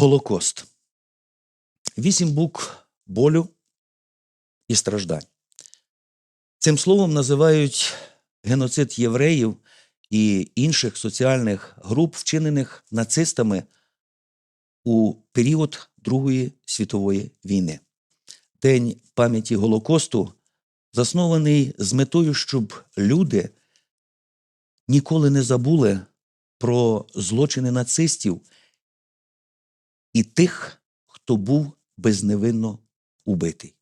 Голокост. Вісім букв болю і страждань. Цим словом називають геноцид євреїв і інших соціальних груп, вчинених нацистами у період Другої світової війни. День пам'яті Голокосту заснований з метою, щоб люди ніколи не забули про злочини нацистів і тих, хто був безневинно убитий.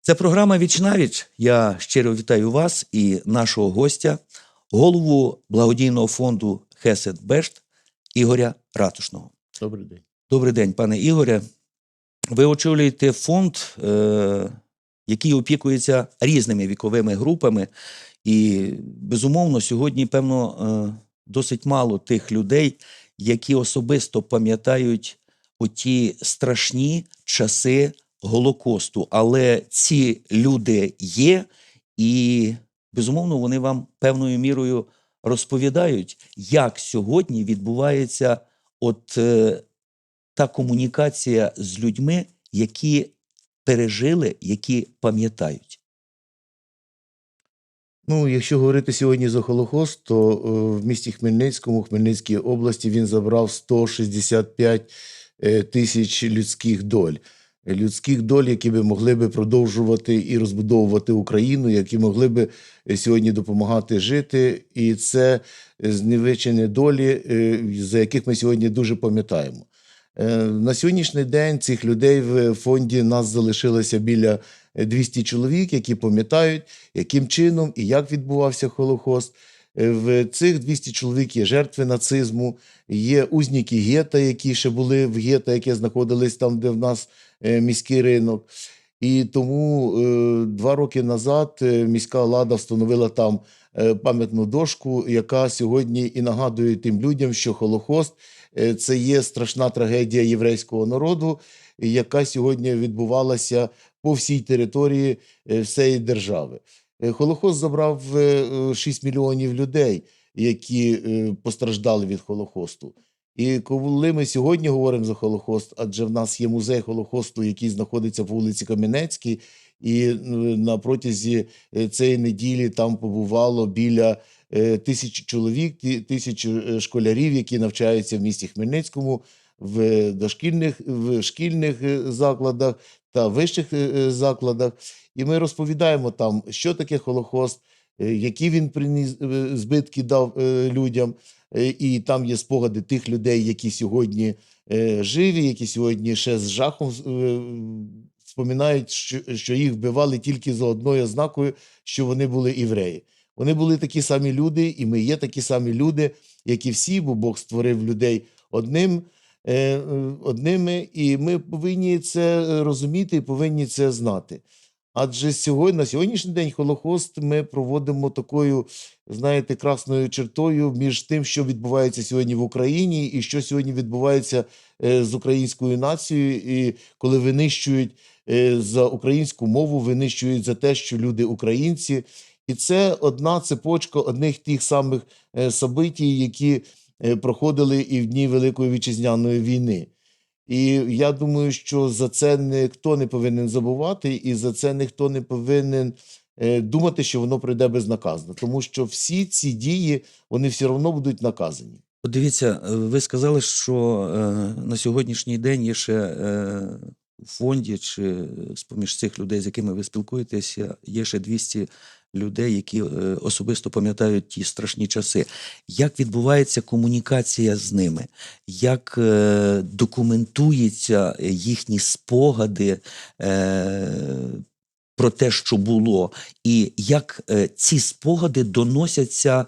Це програма «Вічнавіч». Я щиро вітаю вас і нашого гостя, голову благодійного фонду Хесед Бешт Ігоря Ратушного. Добрий день. Добрий день, пане Ігоре. Ви очолюєте фонд, е, який опікується різними віковими групами. І, безумовно, сьогодні, певно, е, досить мало тих людей, які особисто пам'ятають оті страшні часи Голокосту. Але ці люди є, і, безумовно, вони вам певною мірою розповідають, як сьогодні відбувається от е, та комунікація з людьми, які пережили, які пам'ятають. Ну, якщо говорити сьогодні за Холокост, то е, в місті Хмельницькому, Хмельницькій області, він забрав 165 е, тисяч людських доль. Людських доль, які би могли би продовжувати і розбудовувати Україну, які могли би е, сьогодні допомагати жити. І це зневичені долі, за яких ми сьогодні дуже пам'ятаємо. На сьогоднішній день цих людей в фонді нас залишилося біля 200 чоловік, які пам'ятають, яким чином і як відбувався Холокост. Е, В цих 200 чоловік є жертви нацизму, є узніки гета, які ще були в гета, які знаходились там, де в нас е, міський ринок. І тому е, два роки назад міська влада встановила там пам'ятну дошку, яка сьогодні і нагадує тим людям, що Холокост це є страшна трагедія єврейського народу, яка сьогодні відбувалася по всій території е, всієї держави. Е, Холокост забрав е, е, 6 мільйонів людей, які постраждали від Холокосту. І коли ми сьогодні говоримо за Холокост, адже в нас є музей Холокосту, який знаходиться по вулиці Кам'янецькій, і на протязі цієї неділі там побувало біля тисячі чоловік, е, школярів, які навчаються в місті Хмельницькому, в дошкільних, в шкільних е, закладах та вищих е, е, закладах. І ми розповідаємо там, що таке Холокост, е, які він приніс збитки дав людям. І там є спогади тих людей, які сьогодні живі, які сьогодні ще з жахом споминають, що, їх вбивали тільки за одною ознакою, що вони були євреї. Вони були такі самі люди, і ми є такі самі люди, як і всі, бо Бог створив людей одним, одними, і ми повинні це е, розуміти і повинні це знати. Адже сьогодні, на сьогоднішній день Холокост ми проводимо такою, знаєте, красною чертою між тим, що відбувається сьогодні в Україні, і що сьогодні відбувається е, з українською нацією, і коли винищують е, за українську мову, винищують за те, що люди українці. І це одна цепочка одних тих самих е, событій, які е, проходили і в дні Великої вітчизняної війни. І я думаю, що за це ніхто не повинен забувати, і за це ніхто не повинен е, думати, що воно пройде безнаказано, тому що всі ці дії вони все одно будуть наказані. Дивіться, е, ви сказали, що е, на сьогоднішній день є ще е, у фонді чи з-поміж цих людей, з якими ви спілкуєтеся, є ще 200 людей, які е, особисто пам'ятають ті страшні часи. Як відбувається комунікація з ними? Як е, документуються їхні спогади? Е, про те, що було, і як ці спогади доносяться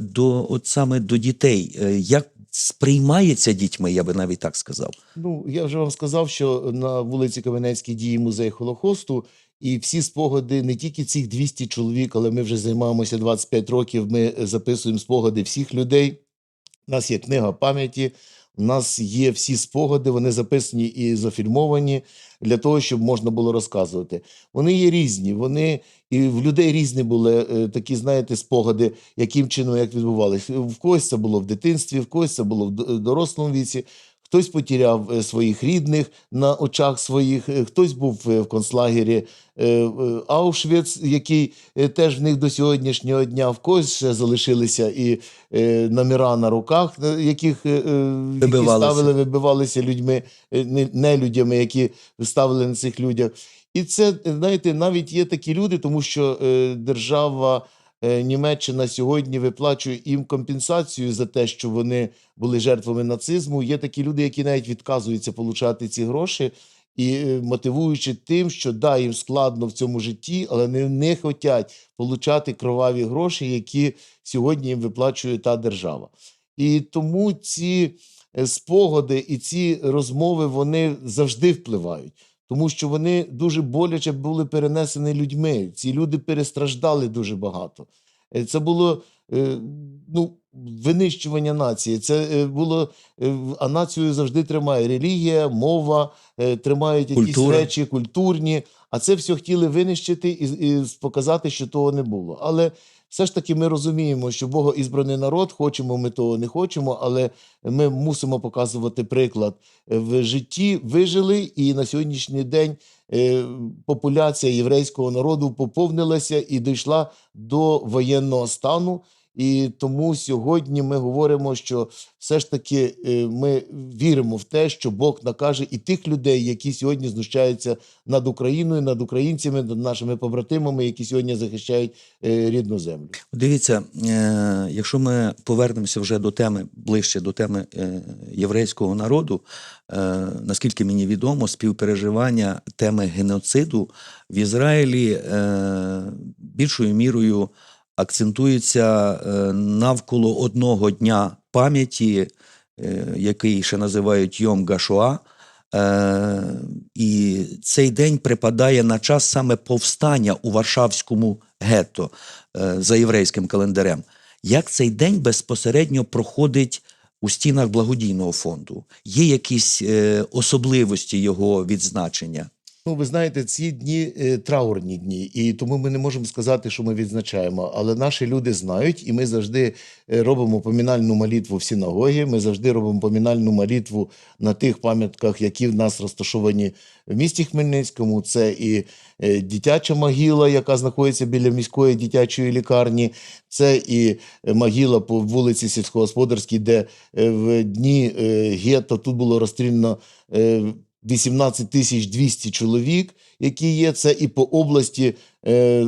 до от саме до дітей, як сприймається дітьми, я би навіть так сказав. Ну, я вже вам сказав, що на вулиці Кам'янецькій діє музей Холокосту, і всі спогади не тільки цих 200 чоловік, але ми вже займаємося 25 років. Ми записуємо спогади всіх людей. У нас є книга пам'яті, у нас є всі спогади, вони записані і зафільмовані для того, щоб можна було розказувати. Вони є різні, вони і в людей різні були е, такі, знаєте, спогади, яким чином як відбувалися. В когось це було в дитинстві, в когось це було в дорослому віці. Хтось потеряв е, своїх рідних на очах своїх, е, хтось був е, в концлагері Аушвіц, який теж в них до сьогоднішнього дня, в когось ще залишилися і номера на руках, яких які ставили, вибивалися людьми, не- нелюдями, які ставили на цих людях. І це, знаєте, навіть є такі люди, тому що держава Німеччина сьогодні виплачує їм компенсацію за те, що вони були жертвами нацизму. Є такі люди, які навіть відказуються получати ці гроші, і е, мотивуючи тим, що да, їм складно в цьому житті, але вони не хочуть получати кроваві гроші, які сьогодні їм виплачує та держава. І тому ці е, спогади і ці розмови вони завжди впливають. Тому що вони дуже боляче були перенесені людьми. Ці люди перестраждали дуже багато. Е, Це було е, ну, винищування нації. Це е, було, а націю завжди тримає релігія, мова, тримають якісь Культура. речі культурні. А це все хотіли винищити і, і показати, що того не було. Але все ж таки ми розуміємо, що Бога ізбраний народ, хочемо ми того не хочемо, але ми мусимо показувати приклад. В житті вижили, і на сьогоднішній день е, популяція єврейського народу поповнилася і дійшла до воєнного стану. І тому сьогодні ми говоримо, що все ж таки е, ми віримо в те, що Бог накаже і тих людей, які сьогодні знущаються над Україною, над українцями, над нашими побратимами, які сьогодні захищають е, рідну землю. Дивіться, е, якщо ми повернемося вже до теми ближче до теми єврейського народу, наскільки мені відомо, співпереживання теми геноциду в Ізраїлі більшою мірою акцентується е, навколо одного дня пам'яті, е, який ще називають Йом Гашуа. Е, і цей день припадає на час саме повстання у Варшавському гетто за єврейським календарем. Як цей день безпосередньо проходить у стінах благодійного фонду? Є якісь особливості його відзначення? Ну, ви знаєте, ці дні е, траурні дні, і тому ми не можемо сказати, що ми відзначаємо. Але наші люди знають, і ми завжди е, робимо помінальну молитву в синагогі. Ми завжди робимо помінальну молитву на тих пам'ятках, які в нас розташовані в місті Хмельницькому. Це і е, дитяча могила, яка знаходиться біля міської дитячої лікарні. Це і могила по вулиці Сільськогосподарській, де в дні гетто тут було розстріляно. Е, 18 тисяч 200 чоловік, які є. Це і по області е,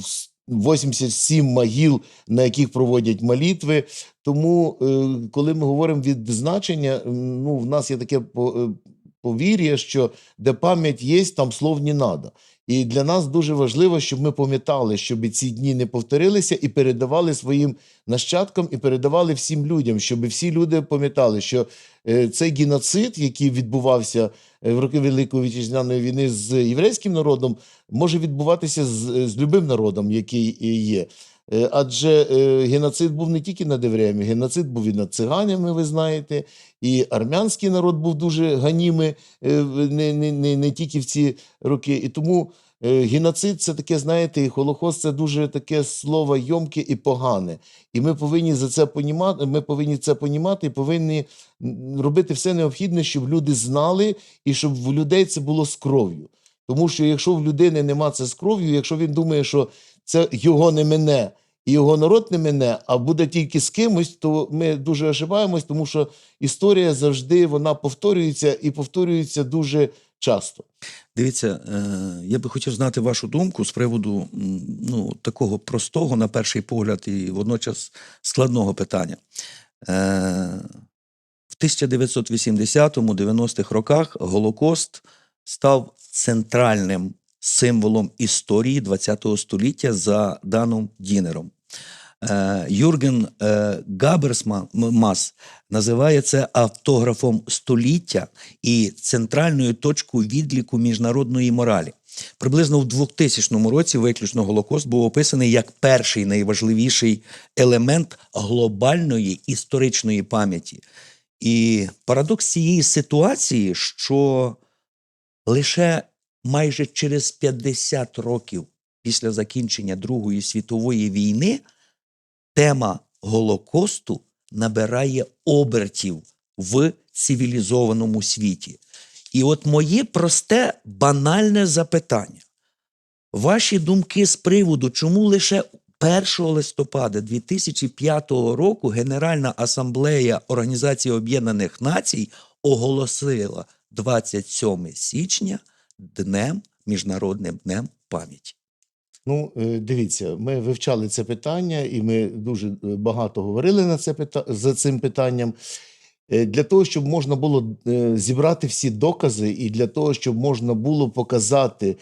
с- 87 могил, на яких проводять молитви. Тому, е, коли ми говоримо відзначення, м, ну, в нас є таке е, повір'я, що де пам'ять є, там слов не надо. І для нас дуже важливо, щоб ми пам'ятали, щоб ці дні не повторилися, і передавали своїм нащадкам, і передавали всім людям, щоб всі люди пам'ятали, що е, цей геноцид, який відбувався е, в роки Великої Вітчизняної війни з єврейським народом, може відбуватися з, з любим народом, який е, є. Е, Адже е, геноцид був не тільки над євреями, геноцид був і над циганами, ви знаєте, і армянський народ був дуже ганімий е, не, не, не, не тільки в ці роки. І тому е, геноцид це таке, знаєте, і Холокост це дуже таке слово йомке і погане. І ми повинні за це понімати, ми повинні це понімати і повинні робити все необхідне, щоб люди знали і щоб в людей це було з кров'ю. Тому що якщо в людини нема це з кров'ю, якщо він думає, що це його не мене і його народ не мене, а буде тільки з кимось, то ми дуже ошибаємось, тому що історія завжди вона повторюється і повторюється дуже часто. Дивіться, е, я би хотів знати вашу думку з приводу ну, такого простого, на перший погляд, і водночас складного питання. Е, В 1980-90-х роках Голокост став центральним символом історії ХХ століття за Даном Дінером. Е, Юрген е, Габерсмас називає це автографом століття і центральною точкою відліку міжнародної моралі. Приблизно в 2000 році виключно Голокост був описаний як перший найважливіший елемент глобальної історичної пам'яті. І парадокс цієї ситуації, що лише майже через 50 років після закінчення Другої світової війни тема Голокосту набирає обертів в цивілізованому світі. І от моє просте банальне запитання. Ваші думки з приводу, чому лише 1 листопада 2005 року Генеральна асамблея Організації Об'єднаних Націй оголосила 27 січня днем Міжнародним днем пам'яті. Ну, е, дивіться, ми вивчали це питання, і ми дуже е, багато говорили на це за цим питанням. Е, Для того, щоб можна було зібрати всі докази, і для того, щоб можна було показати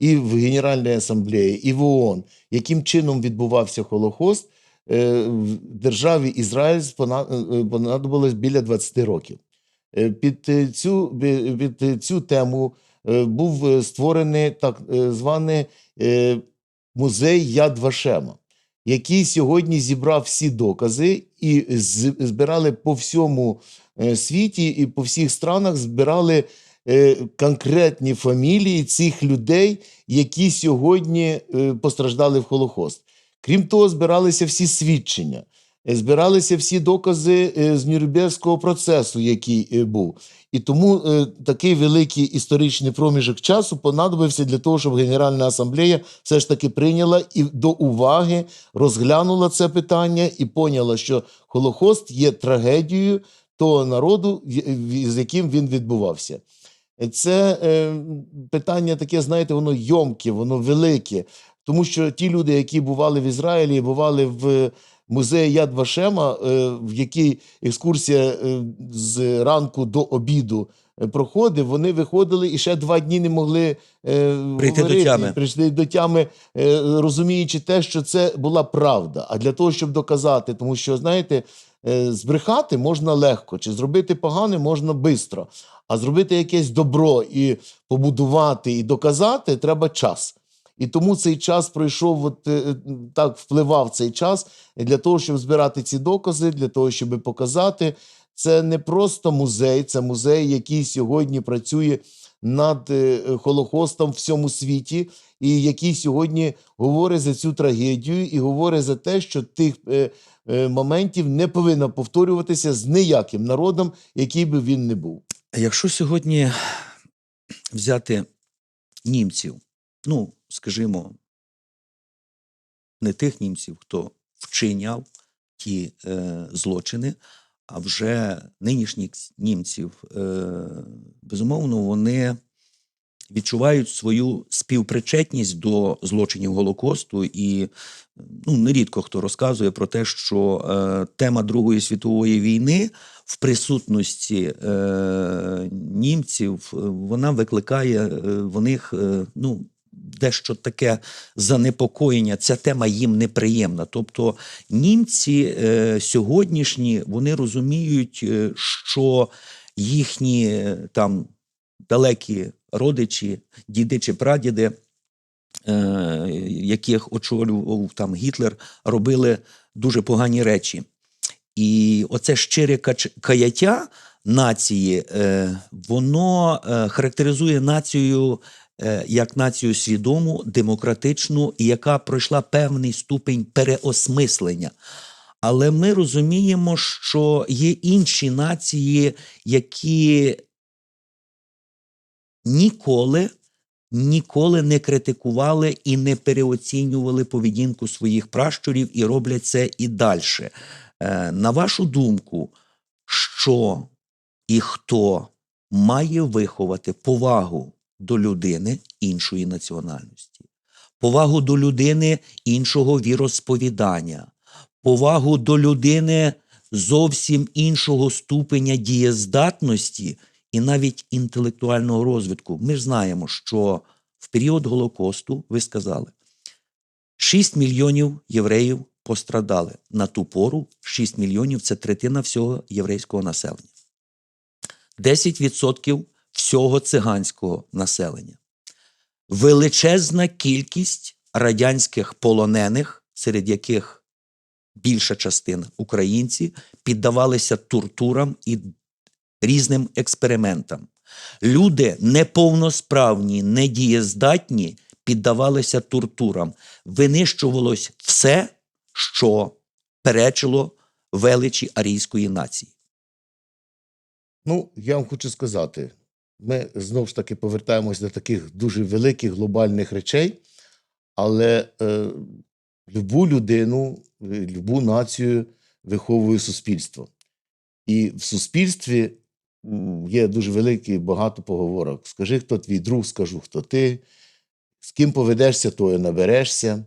і в Генеральній асамблеї, і в ООН, яким чином відбувався Холокост, е, в державі Ізраїль понадобилось біля 20 років. Під цю, під цю тему був створений так званий музей Яд Вашема, який сьогодні зібрав всі докази і збирали по всьому е, світі і по всіх странах збирали е, конкретні фамілії цих людей, які сьогодні е, постраждали в Холокост. Крім того, збиралися всі свідчення. Е, Збиралися всі докази е, з Нюрнберзького процесу, який е, був. І тому такий великий історичний проміжок часу понадобився для того, щоб Генеральна асамблея все ж таки прийняла і до уваги розглянула це питання і поняла, що Холокост є трагедією того народу, з яким він відбувався. Це е, питання таке, знаєте, воно йомке, воно велике. Тому що ті люди, які бували в Ізраїлі, бували в музеї Яд Вашема, е, в якій екскурсія е, з ранку до обіду е, проходив, вони виходили і ще два дні не могли Прийти до тями. прийшли до тями, розуміючи те, що це була правда. А для того, щоб доказати, тому що, знаєте, збрехати можна легко, чи зробити погане можна швидко. А зробити якесь добро і побудувати, і доказати треба час. І тому цей час пройшов, от, е, так впливав цей час для того, щоб збирати ці докази, для того, щоб показати. Це не просто музей, це музей, який сьогодні працює над е, Холокостом в всьому світі, і який сьогодні говорить за цю трагедію і говорить за те, що тих е, е, моментів не повинно повторюватися з ніяким народом, який би він не був. Якщо сьогодні взяти німців, ну, скажімо, не тих німців, хто вчиняв ті е, злочини, а вже нинішніх німців, е, безумовно, вони відчувають свою співпричетність до злочинів Голокосту. І ну, нерідко хто розказує про те, що е, тема Другої світової війни в присутності е, німців е, вона викликає е, в них е, ну, дещо таке занепокоєння. Ця тема їм неприємна. Тобто німці е, сьогоднішні вони розуміють, е, що їхні е, там далекі родичі, діди чи прадіди, е, яких очолював там Гітлер, робили дуже погані речі. І оце щире каяття нації, е, воно характеризує націю як націю свідому, демократичну, і яка пройшла певний ступень переосмислення. Але ми розуміємо, що є інші нації, які ніколи, ніколи не критикували і не переоцінювали поведінку своїх пращурів і роблять це і далі. Е, на вашу думку, що і хто має виховати повагу до людини іншої національності, повагу до людини іншого віросповідання, повагу до людини зовсім іншого ступеня дієздатності і навіть інтелектуального розвитку. Ми ж знаємо, що в період Голокосту, ви сказали, 6 мільйонів євреїв пострадали. На ту пору 6 мільйонів це третина всього єврейського населення. 10% всього циганського населення. Величезна кількість радянських полонених, серед яких більша частина українці, піддавалися тортурам і різним експериментам. Люди неповносправні, недієздатні піддавалися тортурам. Винищувалось все, що перечило величі арійської нації. Ну, я вам хочу сказати, ми знову ж таки повертаємось до таких дуже великих глобальних речей, але е, любу людину, любу націю виховує суспільство. І в суспільстві є дуже великий багато поговорок. Скажи, хто твій друг, скажу, хто ти, з ким поведешся, то і наберешся.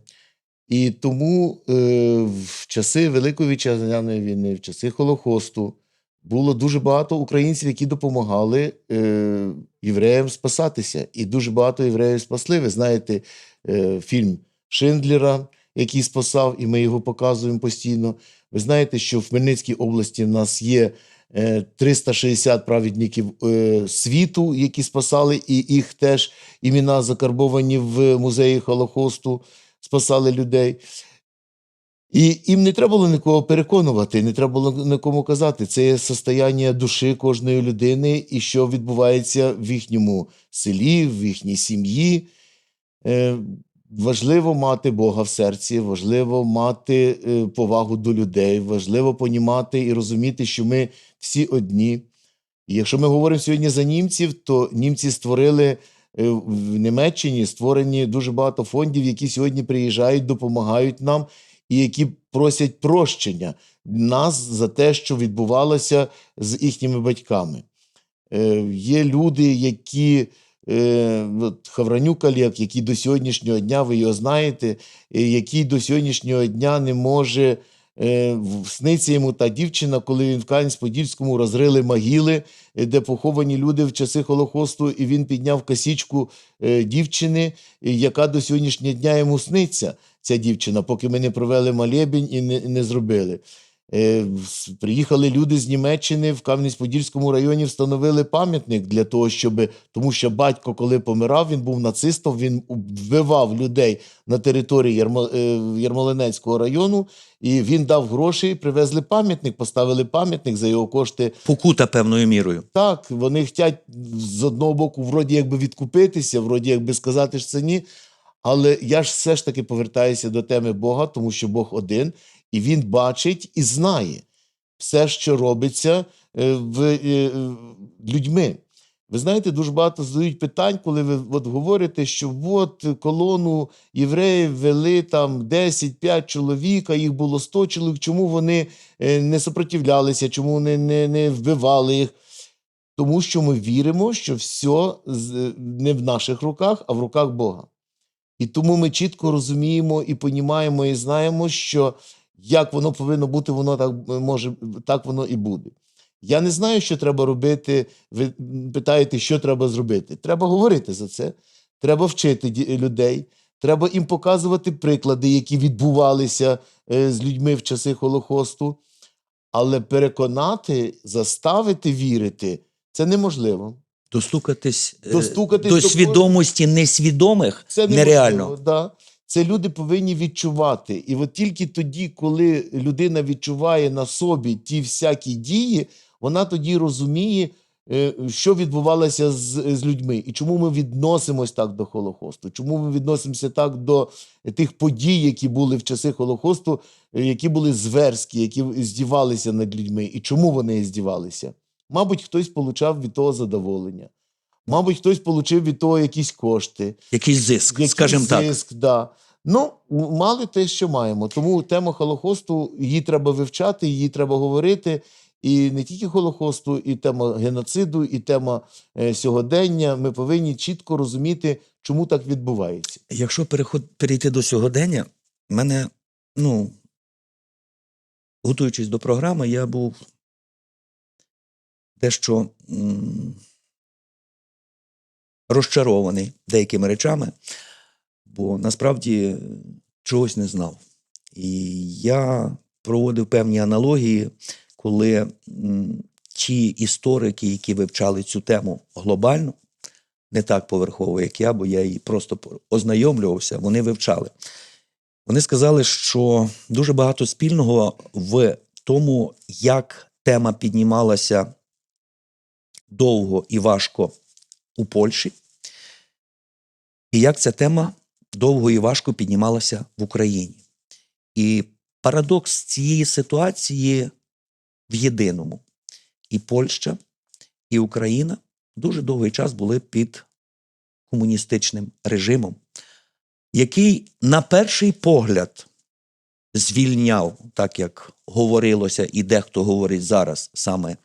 І тому е, в часи Великої Вітчизняної війни, в часи Холокосту, було дуже багато українців, які допомагали е, євреям спасатися. І дуже багато євреїв спасли. Ви знаєте е, фільм Шиндлера, який спасав, і ми його показуємо постійно. Ви знаєте, що в Хмельницькій області в нас є е, 360 праведників е, світу, які спасали, і їх теж імена закарбовані в музеї Холокосту, спасали людей. І їм не треба було нікого переконувати, не треба було нікому казати. Це є состояння душі кожної людини, і що відбувається в їхньому селі, в їхній сім'ї. Е, важливо мати Бога в серці, важливо мати е, повагу до людей, важливо понімати і розуміти, що ми всі одні. І якщо ми говоримо сьогодні за німців, то німці створили е, в Німеччині створені дуже багато фондів, які сьогодні приїжджають, допомагають нам і які просять прощення нас за те, що відбувалося з їхніми батьками. Е, є люди, які е, Хавранюк Олег, який до сьогоднішнього дня, ви його знаєте, е, який до сьогоднішнього дня не може сниться йому та дівчина, коли він в Кам'янськ-Подільському розрили могили, е, де поховані люди в часи Холокосту, і він підняв косічку е, дівчини, е, яка до сьогоднішнього дня йому сниться, ця дівчина, поки ми не провели молебень і не, не зробили. Е, Приїхали люди з Німеччини в Кам'янець-Подільському районі, встановили пам'ятник для того, щоб тому що батько, коли помирав, він був нацистом, він вбивав людей на території Ярмо, е, Ярмолинецького району, і він дав гроші, привезли пам'ятник, поставили пам'ятник за його кошти. Покута певною мірою. Так, вони хочуть з одного боку, вроді якби відкупитися, вроді якби сказати, що це ні. Але я ж все ж таки повертаюся до теми Бога, тому що Бог один, і Він бачить і знає все, що робиться е, в, е, е, людьми. Ви знаєте, дуже багато задають питань, коли ви от говорите, що от колону євреїв вели там 10-5 чоловік, а їх було 100 чоловік. Чому вони не сопротивлялися, чому вони не, не вбивали їх? Тому що ми віримо, що все не в наших руках, а в руках Бога. І тому ми чітко розуміємо і понімаємо, і знаємо, що як воно повинно бути, воно так е, може, так воно і буде. Я не знаю, що треба робити. Ви питаєте, що треба зробити. Треба говорити за це, треба вчити людей, треба їм показувати приклади, які відбувалися е, з людьми в часи Холокосту. Але переконати, заставити вірити це неможливо. Достукатись, е, Достукатись до до свідомості несвідомих Це нереально. Да. Це люди повинні відчувати. І от тільки тоді, коли людина відчуває на собі ті всякі дії, вона тоді розуміє, е, що відбувалося з, з людьми, і чому ми відносимось так до Холокосту, чому ми відносимося так до тих подій, які були в часи Холокосту, е, які були зверські, які здівалися над людьми, і чому вони здівалися? Мабуть, хтось получав від того задоволення. Мабуть, хтось отримав від того якісь кошти. Якийсь зиск, Якийсь скажімо так. зиск, Да. Ну, мали те, що маємо. Тому тема Холокосту її треба вивчати, її треба говорити. І не тільки Холокосту, і тема геноциду, і тема е, сьогодення. Ми повинні чітко розуміти, чому так відбувається. Якщо переход, перейти до сьогодення, мене, ну, готуючись до програми, я був дещо м, розчарований деякими речами, бо насправді чогось не знав. І я проводив певні аналогії, коли ті історики, які вивчали цю тему глобально, не так поверхово, як я, бо я її просто ознайомлювався, вони вивчали. Вони сказали, що дуже багато спільного в тому, як тема піднімалася довго і важко у Польщі, і як ця тема довго і важко піднімалася в Україні. І парадокс цієї ситуації в єдиному. І Польща, і Україна дуже довгий час були під комуністичним режимом, який на перший погляд звільняв, так як говорилося, і дехто говорить зараз, саме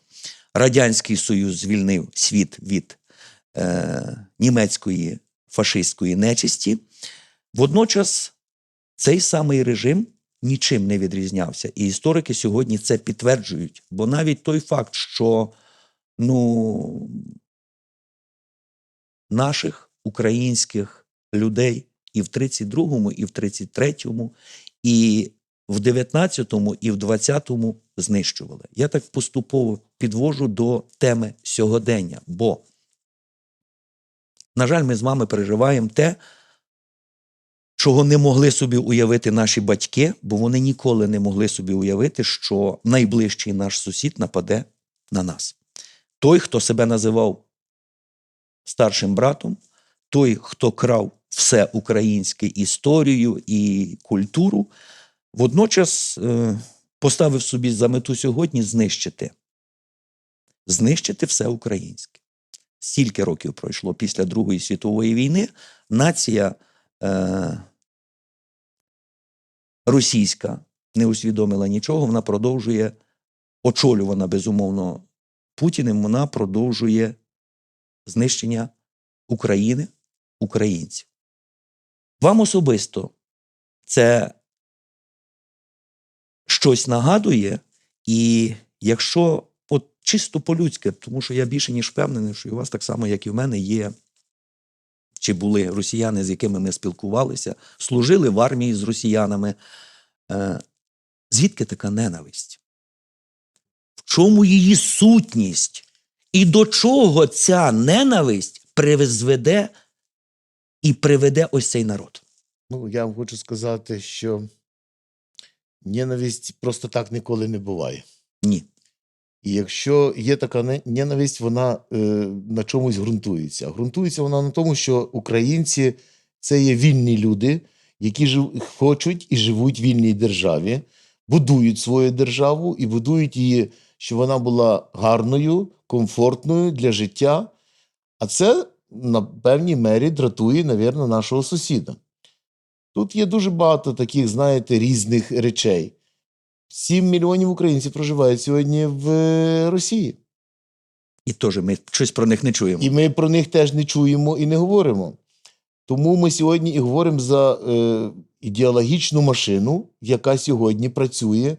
Радянський Союз звільнив світ від е, німецької фашистської нечисті. Водночас цей самий режим нічим не відрізнявся. І історики сьогодні це підтверджують. Бо навіть той факт, що ну, наших українських людей і в 32-му, і в 33-му, і в 19-му, і в 20-му знищували. Я так поступово підвожу до теми сьогодення, бо, на жаль, ми з вами переживаємо те, чого не могли собі уявити наші батьки, бо вони ніколи не могли собі уявити, що найближчий наш сусід нападе на нас. Той, хто себе називав старшим братом, той, хто крав все українське історію і культуру, водночас е, поставив собі за мету сьогодні знищити. Знищити все українське. Стільки років пройшло після Другої світової війни. Нація е, російська не усвідомила нічого, вона продовжує, очолювана безумовно Путіним, вона продовжує знищення України, українців. Вам особисто це щось нагадує, і якщо чисто по-людськи, тому що я більше ніж впевнений, що і у вас так само, як і в мене, є чи були росіяни, з якими ми спілкувалися, служили в армії з росіянами. Е, звідки така ненависть? В чому її сутність? І до чого ця ненависть призведе і приведе ось цей народ? Ну, я вам хочу сказати, що ненависть просто так ніколи не буває. Ні. І якщо є така ненависть, вона е, на чомусь ґрунтується. Ґрунтується вона на тому, що українці це є вільні люди, які жив, хочуть і живуть в вільній державі, будують свою державу і будують її, щоб вона була гарною, комфортною для життя. А це на певній мері дратує, навірно, нашого сусіда. Тут є дуже багато таких, знаєте, різних речей. 7 мільйонів українців проживають сьогодні в е, Росії. І теж ми щось про них не чуємо. І ми про них теж не чуємо і не говоримо. Тому ми сьогодні і говоримо за е, ідеологічну машину, яка сьогодні працює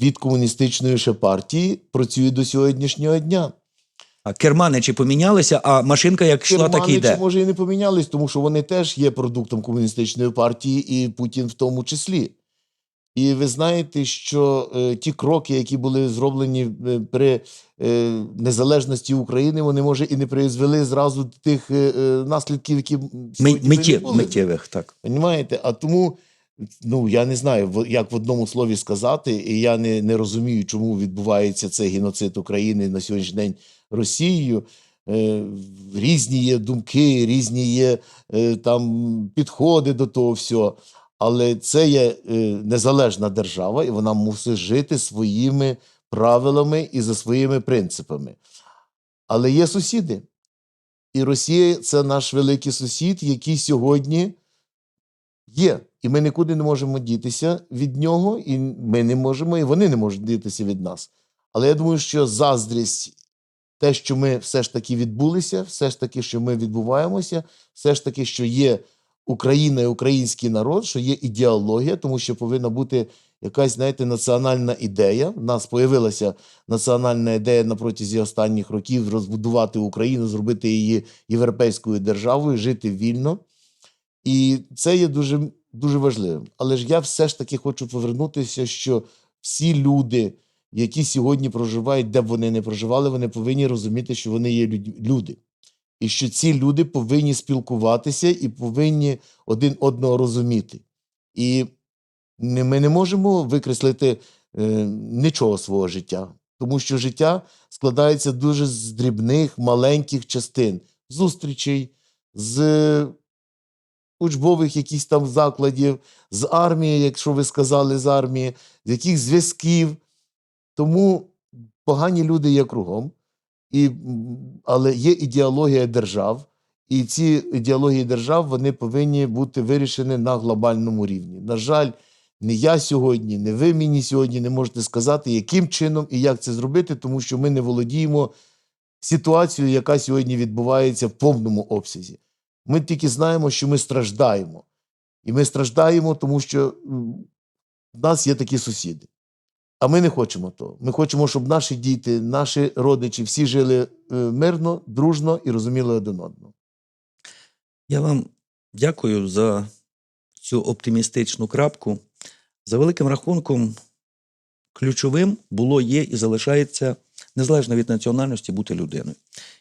від комуністичної ще партії, працює до сьогоднішнього дня. А керманичі помінялися, а машинка як йшла, так і йде. може, і не помінялись, тому що вони теж є продуктом комуністичної партії, і Путін в тому числі. І ви знаєте, що е, ті кроки, які були зроблені е, при е, незалежності України, вони може і не призвели зразу до тих е, е, наслідків, які сьогодні миттє, були. миттєвих, так. Понімаєте? А тому, ну я не знаю, як в одному слові сказати, і я не, не розумію, чому відбувається цей геноцид України на сьогоднішній день Росією. Е, різні є думки, різні є там підходи до того всього. Але це є е, незалежна держава, і вона мусить жити своїми правилами і за своїми принципами. Але є сусіди. І Росія це наш великий сусід, який сьогодні є. І ми нікуди не можемо дітися від нього, і ми не можемо, і вони не можуть дітися від нас. Але я думаю, що заздрість, те, що ми все ж таки відбулися, все ж таки, що ми відбуваємося, все ж таки, що є Україна і український народ, що є ідеологія, тому що повинна бути якась, знаєте, національна ідея. У нас появилася національна ідея на протязі останніх років розбудувати Україну, зробити її європейською державою, жити вільно. І це є дуже, дуже важливим. Але ж я все ж таки хочу повернутися, що всі люди, які сьогодні проживають, де б вони не проживали, вони повинні розуміти, що вони є люд- люди. І що ці люди повинні спілкуватися і повинні один одного розуміти. І ми не можемо викреслити е, нічого свого життя, тому що життя складається дуже з дрібних, маленьких частин зустрічей, з учбових якісь там закладів, з армії, якщо ви сказали з армії, з яких зв'язків. Тому погані люди є кругом. І, але є ідеологія держав, і ці ідеології держав вони повинні бути вирішені на глобальному рівні. На жаль, не я сьогодні, не ви мені сьогодні не можете сказати, яким чином і як це зробити, тому що ми не володіємо ситуацією, яка сьогодні відбувається в повному обсязі. Ми тільки знаємо, що ми страждаємо. І ми страждаємо, тому що в нас є такі сусіди. А ми не хочемо того. Ми хочемо, щоб наші діти, наші родичі всі жили е, мирно, дружно і розуміли один одного. Я вам дякую за цю оптимістичну крапку. За великим рахунком, ключовим було, є і залишається незалежно від національності бути людиною.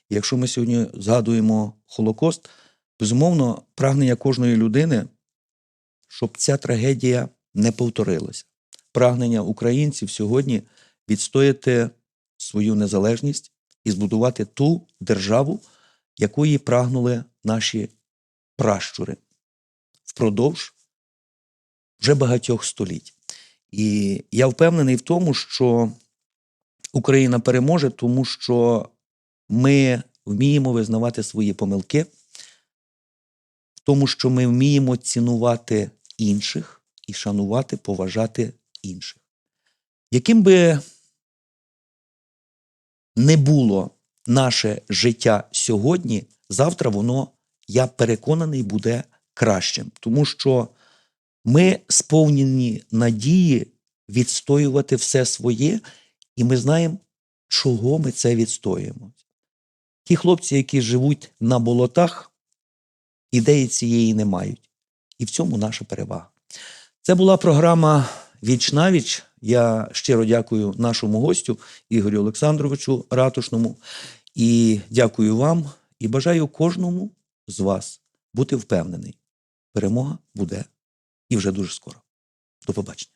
І якщо ми сьогодні згадуємо Холокост, безумовно, прагнення кожної людини, щоб ця трагедія не повторилася. Прагнення українців сьогодні відстояти свою незалежність і збудувати ту державу, якої прагнули наші пращури впродовж вже багатьох століть. І я впевнений в тому, що Україна переможе, тому що ми вміємо визнавати свої помилки, в тому, що ми вміємо цінувати інших і шанувати, поважати інших. Яким би не було наше життя сьогодні, завтра воно, я переконаний, буде кращим, тому що ми сповнені надії відстоювати все своє, і ми знаємо, чого ми це відстоюємо. Ті хлопці, які живуть на болотах, ідеї цієї не мають. І в цьому наша перевага. Це була програма Віч навіч. Я щиро дякую нашому гостю Ігорю Олександровичу Ратушному. І дякую вам і бажаю кожному з вас бути впевнений. Перемога буде і вже дуже скоро. До побачення.